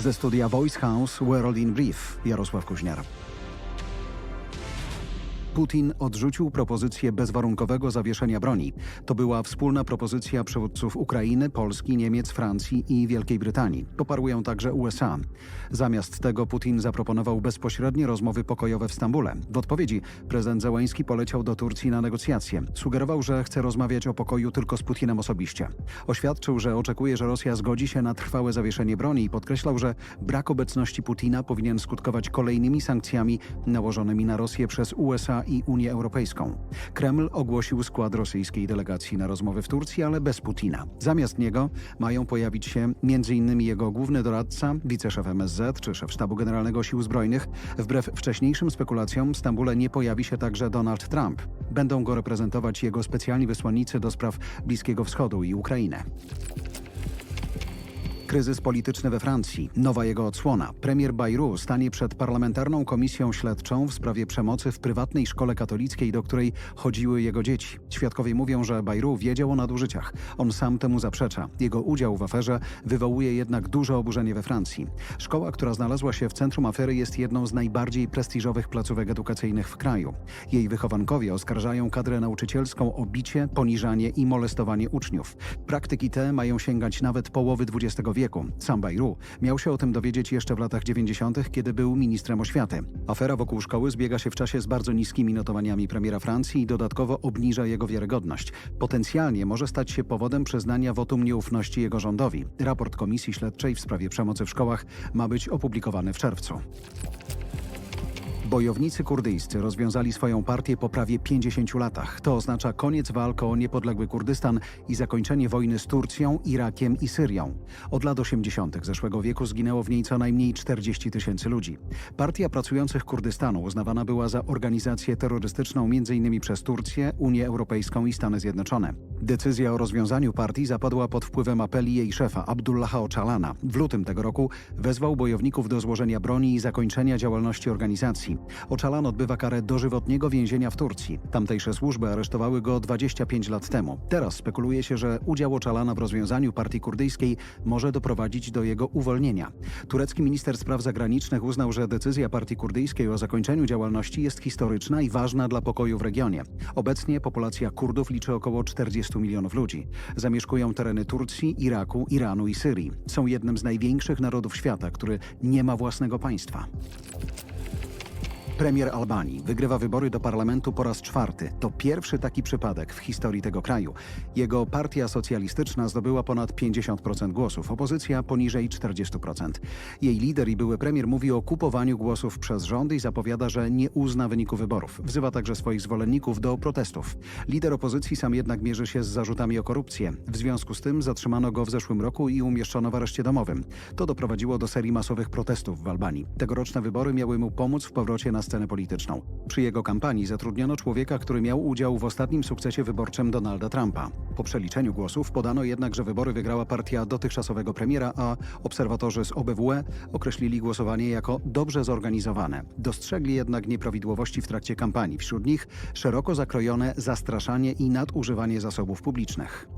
Ze studia Voice House World in Brief Jarosław Kuźniar. Putin odrzucił propozycję bezwarunkowego zawieszenia broni. To była wspólna propozycja przywódców Ukrainy, Polski, Niemiec, Francji i Wielkiej Brytanii. Poparł ją także USA. Zamiast tego Putin zaproponował bezpośrednie rozmowy pokojowe w Stambule. W odpowiedzi prezydent Zełański poleciał do Turcji na negocjacje. Sugerował, że chce rozmawiać o pokoju tylko z Putinem osobiście. Oświadczył, że oczekuje, że Rosja zgodzi się na trwałe zawieszenie broni i podkreślał, że brak obecności Putina powinien skutkować kolejnymi sankcjami nałożonymi na Rosję przez USA i Unię Europejską. Kreml ogłosił skład rosyjskiej delegacji na rozmowy w Turcji, ale bez Putina. Zamiast niego mają pojawić się m.in. jego główny doradca, wiceszef MSZ czy szef Sztabu Generalnego Sił Zbrojnych. Wbrew wcześniejszym spekulacjom w Stambule nie pojawi się także Donald Trump. Będą go reprezentować jego specjalni wysłannicy do spraw Bliskiego Wschodu i Ukrainy. Kryzys polityczny we Francji. Nowa jego odsłona. Premier Bayrou stanie przed parlamentarną komisją śledczą w sprawie przemocy w prywatnej szkole katolickiej, do której chodziły jego dzieci. Świadkowie mówią, że Bayrou wiedział o nadużyciach. On sam temu zaprzecza. Jego udział w aferze wywołuje jednak duże oburzenie we Francji. Szkoła, która znalazła się w centrum afery, jest jedną z najbardziej prestiżowych placówek edukacyjnych w kraju. Jej wychowankowie oskarżają kadrę nauczycielską o bicie, poniżanie i molestowanie uczniów. Praktyki te mają sięgać nawet połowy XX wieku wieku. Sam Bayrou miał się o tym dowiedzieć jeszcze w latach 90., kiedy był ministrem oświaty. Afera wokół szkoły zbiega się w czasie z bardzo niskimi notowaniami premiera Francji i dodatkowo obniża jego wiarygodność. Potencjalnie może stać się powodem przyznania wotum nieufności jego rządowi. Raport Komisji Śledczej w sprawie przemocy w szkołach ma być opublikowany w czerwcu. Bojownicy kurdyjscy rozwiązali swoją partię po prawie 50 latach. To oznacza koniec walk o niepodległy Kurdystan i zakończenie wojny z Turcją, Irakiem i Syrią. Od lat 80. zeszłego wieku zginęło w niej co najmniej 40 tysięcy ludzi. Partia Pracujących Kurdystanu uznawana była za organizację terrorystyczną m.in. przez Turcję, Unię Europejską i Stany Zjednoczone. Decyzja o rozwiązaniu partii zapadła pod wpływem apeli jej szefa Abdullaha Ocalana. W lutym tego roku wezwał bojowników do złożenia broni i zakończenia działalności organizacji. Oczalan odbywa karę dożywotniego więzienia w Turcji. Tamtejsze służby aresztowały go 25 lat temu. Teraz spekuluje się, że udział Ocalana w rozwiązaniu partii kurdyjskiej może doprowadzić do jego uwolnienia. Turecki minister spraw zagranicznych uznał, że decyzja partii kurdyjskiej o zakończeniu działalności jest historyczna i ważna dla pokoju w regionie. Obecnie populacja Kurdów liczy około 40 milionów ludzi. Zamieszkują tereny Turcji, Iraku, Iranu i Syrii. Są jednym z największych narodów świata, który nie ma własnego państwa. Premier Albanii wygrywa wybory do parlamentu po raz czwarty. To pierwszy taki przypadek w historii tego kraju. Jego partia socjalistyczna zdobyła ponad 50% głosów, opozycja poniżej 40%. Jej lider i były premier mówi o kupowaniu głosów przez rząd i zapowiada, że nie uzna wyniku wyborów. Wzywa także swoich zwolenników do protestów. Lider opozycji sam jednak mierzy się z zarzutami o korupcję. W związku z tym zatrzymano go w zeszłym roku i umieszczono w areszcie domowym. To doprowadziło do serii masowych protestów w Albanii. Tegoroczne wybory miały mu pomóc w powrocie na scenę polityczną. Przy jego kampanii zatrudniono człowieka, który miał udział w ostatnim sukcesie wyborczym Donalda Trumpa. Po przeliczeniu głosów podano jednak, że wybory wygrała partia dotychczasowego premiera, a obserwatorzy z OBWE określili głosowanie jako dobrze zorganizowane. Dostrzegli jednak nieprawidłowości w trakcie kampanii. Wśród nich szeroko zakrojone zastraszanie i nadużywanie zasobów publicznych.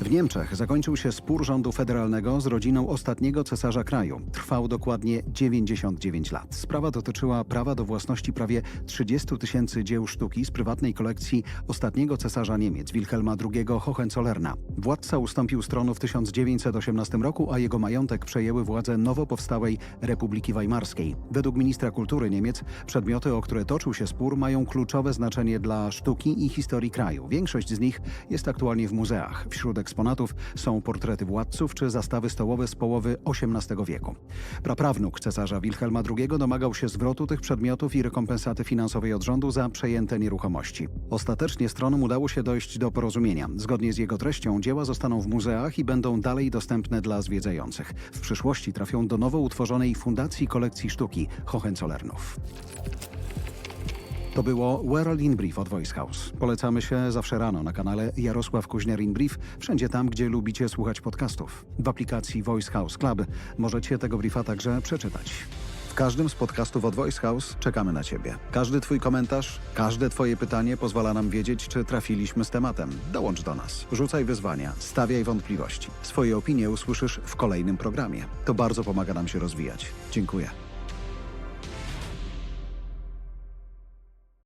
W Niemczech zakończył się spór rządu federalnego z rodziną ostatniego cesarza kraju. Trwał dokładnie 99 lat. Sprawa dotyczyła prawa do własności prawie 30 tysięcy dzieł sztuki z prywatnej kolekcji ostatniego cesarza Niemiec, Wilhelma II Hohenzollerna. Władca ustąpił z tronu w 1918 roku, a jego majątek przejęły władze nowo powstałej Republiki Weimarskiej. Według ministra kultury Niemiec przedmioty, o które toczył się spór, mają kluczowe znaczenie dla sztuki i historii kraju. Większość z nich jest aktualnie w muzeach. Wśród eksponatów są portrety władców czy zastawy stołowe z połowy XVIII wieku. Praprawnuk cesarza Wilhelma II domagał się zwrotu tych przedmiotów i rekompensaty finansowej od rządu za przejęte nieruchomości. Ostatecznie stronom udało się dojść do porozumienia. Zgodnie z jego treścią dzieła zostaną w muzeach i będą dalej dostępne dla zwiedzających. W przyszłości trafią do nowo utworzonej Fundacji Kolekcji Sztuki Hohenzollernów. To było World in Brief od Voice House. Polecamy się zawsze rano na kanale Jarosław Kuźniar in Brief, wszędzie tam, gdzie lubicie słuchać podcastów. W aplikacji Voice House Club możecie tego briefa także przeczytać. W każdym z podcastów od Voice House czekamy na Ciebie. Każdy Twój komentarz, każde Twoje pytanie pozwala nam wiedzieć, czy trafiliśmy z tematem. Dołącz do nas. Rzucaj wyzwania, stawiaj wątpliwości. Swoje opinie usłyszysz w kolejnym programie. To bardzo pomaga nam się rozwijać. Dziękuję.